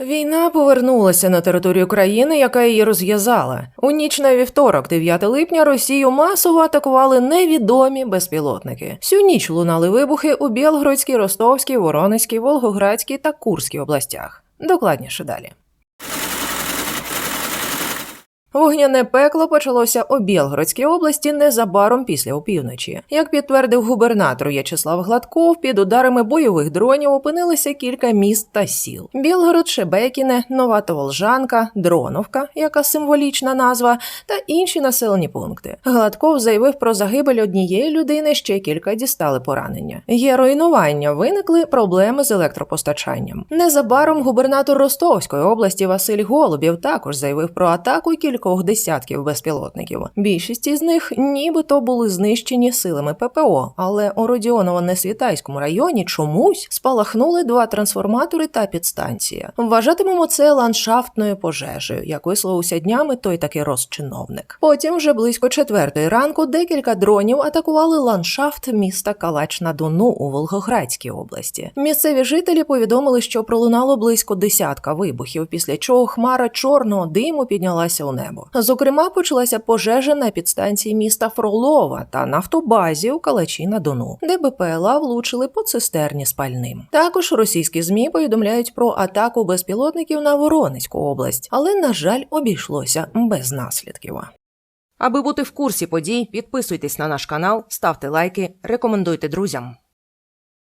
Війна повернулася на територію країни, яка її розв'язала. У ніч на вівторок, 9 липня, Росію масово атакували невідомі безпілотники. Всю ніч лунали вибухи у Білгородській, Ростовській, Воронезькій, Волгоградській та Курській областях. Докладніше далі. Вогняне пекло почалося у Білгородській області незабаром після опівночі. Як підтвердив губернатор В'ячеслав Гладков, під ударами бойових дронів опинилися кілька міст та сіл: Білгород, Шебекіне, Нова Волжанка, Дроновка, яка символічна назва, та інші населені пункти. Гладков заявив про загибель однієї людини, ще кілька дістали поранення. Є руйнування, виникли проблеми з електропостачанням. Незабаром губернатор Ростовської області Василь Голубів також заявив про атаку кількох десятків безпілотників. Більшість із них нібито були знищені силами ППО, але у Родіоново-Несвітайському районі чомусь спалахнули два трансформатори та підстанція. Вважатимемо це ландшафтною пожежею, як висловився днями той такий розчиновник. Потім, вже близько четвертої ранку, декілька дронів атакували ландшафт міста Калач на Дону у Волгоградській області. Місцеві жителі повідомили, що пролунало близько десятка вибухів, після чого хмара чорного диму піднялася у небо. Зокрема, почалася пожежа на підстанції міста Фролова та нафтобазі у Калачі на Дону, де БПЛА влучили по цистерні з пальним. Також російські змі повідомляють про атаку безпілотників на Воронезьку область, але на жаль обійшлося без наслідків. Аби бути в курсі подій, підписуйтесь на наш канал, ставте лайки, рекомендуйте друзям.